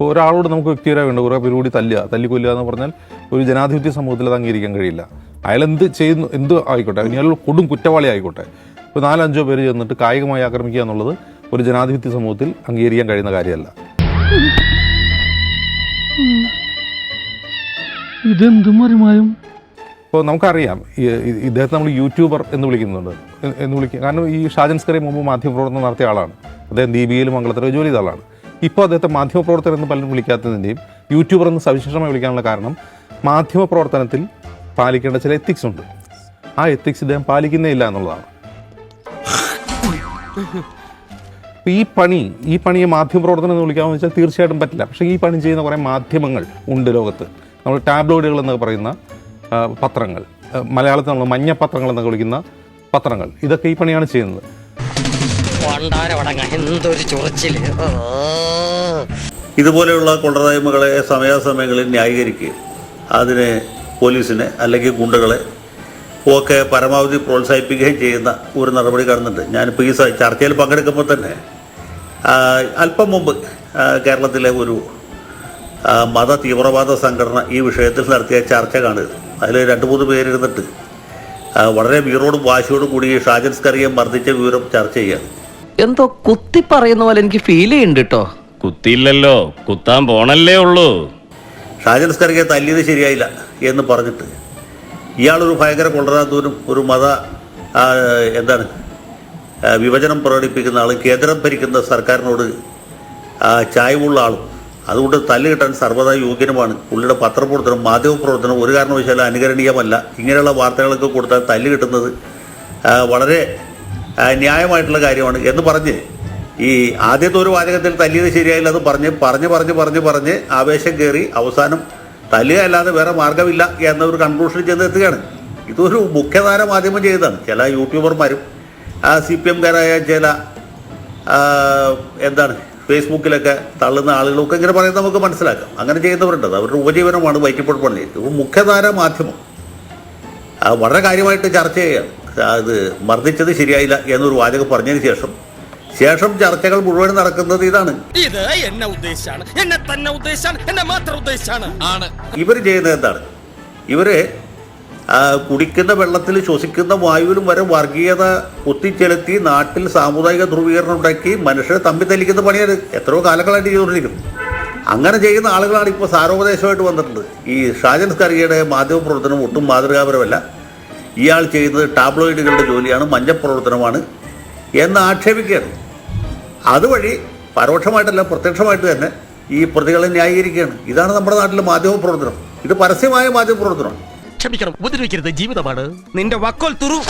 ഇപ്പോൾ ഒരാളോട് നമുക്ക് വ്യക്തിപരമായി വേണ്ട കുറേ പേര് കൂടി തല്ലുക. തല്ലിക്കൊല്ലുക എന്ന് പറഞ്ഞാൽ ഒരു ജനാധിപത്യ സമൂഹത്തിൽ അത് അംഗീകരിക്കാൻ കഴിയില്ല. അയാൾ എന്ത് ചെയ്യുന്നു എന്ത് ആയിക്കോട്ടെ ഇനി അയാൾ കൊടും കുറ്റവാളി ആയിക്കോട്ടെ ഇപ്പോൾ നാലഞ്ചോ പേര് ചെന്നിട്ട് കായികമായി ആക്രമിക്കുക എന്നുള്ളത് ഒരു ജനാധിപത്യ സമൂഹത്തിൽ അംഗീകരിക്കാൻ കഴിയുന്ന കാര്യമല്ല. ഇതെന്ത് മറിമായും? ഇപ്പോൾ നമുക്കറിയാം ഇദ്ദേഹത്തെ നമ്മൾ യൂട്യൂബർ എന്ന് വിളിക്കുന്നുണ്ട്. എന്ന് വിളിക്കുക കാരണം ഈ ഷാജൻസ്കറി മുമ്പ് മാധ്യമപ്രവർത്തനം നടത്തിയ ആളാണ്. അദ്ദേഹം ദീപികയിലും മംഗളത്തിലും ജോലി ചെയ്ത ആളാണ്. ഇപ്പോൾ അദ്ദേഹത്തെ മാധ്യമപ്രവർത്തകർ എന്ന് പലരും വിളിക്കാത്തതിന്റെയും യൂട്യൂബർ എന്ന് സവിശേഷമായി വിളിക്കാനുള്ള കാരണം മാധ്യമപ്രവർത്തനത്തിൽ പാലിക്കേണ്ട ചില എത്തിക്സ് ഉണ്ട്. ആ എത്തിക്സ് ഇദ്ദേഹം പാലിക്കുന്നേ ഇല്ല എന്നുള്ളതാണ്. ഈ പണി ഈ പണിയെ മാധ്യമപ്രവർത്തനം എന്ന് വിളിക്കാമെന്ന് വെച്ചാൽ തീർച്ചയായിട്ടും പറ്റില്ല. പക്ഷേ ഈ പണി ചെയ്യുന്ന കുറേ മാധ്യമങ്ങൾ ഉണ്ട് ലോകത്ത്. നമ്മൾ ടാബ്ലോയിഡുകൾ എന്ന് പറയുന്ന പത്രങ്ങൾ മലയാളത്തിൽ നമ്മൾ മഞ്ഞപ്പത്രങ്ങൾ എന്നൊക്കെ വിളിക്കുന്ന പത്രങ്ങൾ. ഇതൊക്കെ ഈ പണിയാണ് ചെയ്യുന്നത്. പണ്ടാരവടങ്ങ എന്തൊരു. ഇതുപോലെയുള്ള കൊണ്ടതായ്മകളെ സമയാസമയങ്ങളിൽ ന്യായീകരിക്കുകയും അതിനെ പോലീസിനെ അല്ലെങ്കിൽ ഗുണ്ടകളെ ഒക്കെ പരമാവധി പ്രോത്സാഹിപ്പിക്കുകയും ചെയ്യുന്ന ഒരു നടപടി കാണുന്നുണ്ട് ഞാനിപ്പോൾ ഈ ചർച്ചയിൽ പങ്കെടുക്കുമ്പോൾ തന്നെ അല്പം മുമ്പ് കേരളത്തിലെ ഒരു മത തീവ്രവാദ സംഘടന ഈ വിഷയത്തിൽ നടത്തിയ ചർച്ച കാണുക അതിൽ രണ്ട് മൂന്ന് പേരിരുന്നിട്ട് വളരെ വീറോടും വാശിയോടും കൂടി ഷാജൻസ് ഷാജൻ സ്കറിയെ മർദ്ദിച്ച വിവരം ചർച്ച ചെയ്യുകയാണ്. എന്തോ കുത്തി പറയുന്ന പോലെ എനിക്ക് ഫീൽ ചെയ്യുന്നുണ്ട് കേട്ടോ കുത്തിയില്ലല്ലോ കുത്താൻ പോണല്ലേ ഉള്ളൂ. ഷാജൻ സ്കറിയെ തല്ലിയത് ശരിയായില്ല എന്ന് പറഞ്ഞിട്ട് ഇയാളൊരു ഭയങ്കര കൊള്ളരാത്തൂരും ഒരു മത എന്താണ് വിഭജനം പ്രകടിപ്പിക്കുന്ന ആൾ കേന്ദ്രം ഭരിക്കുന്ന സർക്കാരിനോട് ചായവുള്ള ആളും. അതുകൊണ്ട് തല്ല് കിട്ടാൻ സർവതാ യോഗ്യനുമാണ്. പുള്ളിയുടെ പത്രപ്രവർത്തനം മാധ്യമപ്രവർത്തനം ഒരു കാരണവശാലും അനുകരണീയമല്ല. ഇങ്ങനെയുള്ള വാർത്തകളൊക്കെ കൊടുത്താൽ തല്ല് കിട്ടുന്നത് വളരെ ന്യായമായിട്ടുള്ള കാര്യമാണ് എന്ന് പറഞ്ഞ് ഈ ആദ്യത്തെ ഒരു വാചകത്തിൽ തല്ലിയത് ശരിയായില്ല അത് പറഞ്ഞ് പറഞ്ഞ് പറഞ്ഞ് പറഞ്ഞ് പറഞ്ഞ് ആവേശം കയറി അവസാനം തല്ലുക അല്ലാതെ വേറെ മാർഗമില്ല എന്ന ഒരു കൺക്ലൂഷനിൽ ചെന്ന് എത്തുകയാണ്. ഇതൊരു മുഖ്യധാര മാധ്യമം ചെയ്തതാണ്. ചില യൂട്യൂബർമാരും ആ സി പി എംകാരായ ചില എന്താണ് ഫേസ്ബുക്കിലൊക്കെ തള്ളുന്ന ആളുകളൊക്കെ ഇങ്ങനെ പറയുന്നത് നമുക്ക് മനസ്സിലാക്കാം. അങ്ങനെ ചെയ്യുന്നവരുണ്ട്. അവരുടെ ഉപജീവനമാണ് വൈറ്റിപ്പുഴപ്പള്ളി ഇത് മുഖ്യധാര മാധ്യമം. വളരെ കാര്യമായിട്ട് ചർച്ച ചെയ്യുകയാണ്. അത് മർദ്ദിച്ചത് ശരിയായില്ല എന്നൊരു വാചകം പറഞ്ഞതിന് ശേഷം ശേഷം ചർച്ചകൾ മുഴുവൻ നടക്കുന്നത് ഇതാണ്. ഇത് എന്നെ ഉദ്ദേശാണ് എന്നെ തന്നെ ഉദ്ദേശാണ് എന്നെ മാത്രം ഉദ്ദേശാണ് ആണ്. ഇവർ ചെയ്യുന്നത് എന്താണ്? ഇവർ കുടിക്കുന്ന വെള്ളത്തിൽ ശ്വസിക്കുന്ന വായുവിലും വരെ വർഗീയത കുത്തിച്ചെലുത്തി നാട്ടിൽ സാമുദായിക ധ്രുവീകരണം ഉണ്ടാക്കി മനുഷ്യരെ തമ്മിൽ തല്ലിക്കുന്ന പണിയാണ്. എത്രയോ കാലങ്ങളായിട്ട് ചെയ്തുകൊണ്ടിരിക്കുന്നു. അങ്ങനെ ചെയ്യുന്ന ആളുകളാണ് ഇപ്പോൾ സാരോപദേശമായിട്ട് വന്നിട്ടുള്ളത്. ഈ ഷാജൻ സ്കറിയയുടെ മാധ്യമപ്രവർത്തനം ഒട്ടും മാതൃകാപരമല്ല. ഇയാൾ ചെയ്യുന്നത് ടാബ്ലോയിഡുകളുടെ ജോലിയാണ് മഞ്ഞപ്രവർത്തനമാണ് എന്ന് ആക്ഷേപിക്കുകയാണ്. അതുവഴി പരോക്ഷമായിട്ടല്ല പ്രത്യക്ഷമായിട്ട് തന്നെ ഈ പ്രതികളെ ന്യായീകരിക്കുകയാണ്. ഇതാണ് നമ്മുടെ നാട്ടിലെ മാധ്യമപ്രവർത്തനം. ഇത് പരസ്യമായ മാധ്യമപ്രവർത്തനമാണ്. ക്ഷമിക്കണം ഉപദ്രവിക്കരുത് ജീവിതമാണ്. നിന്റെ വക്കോൽ തുറു.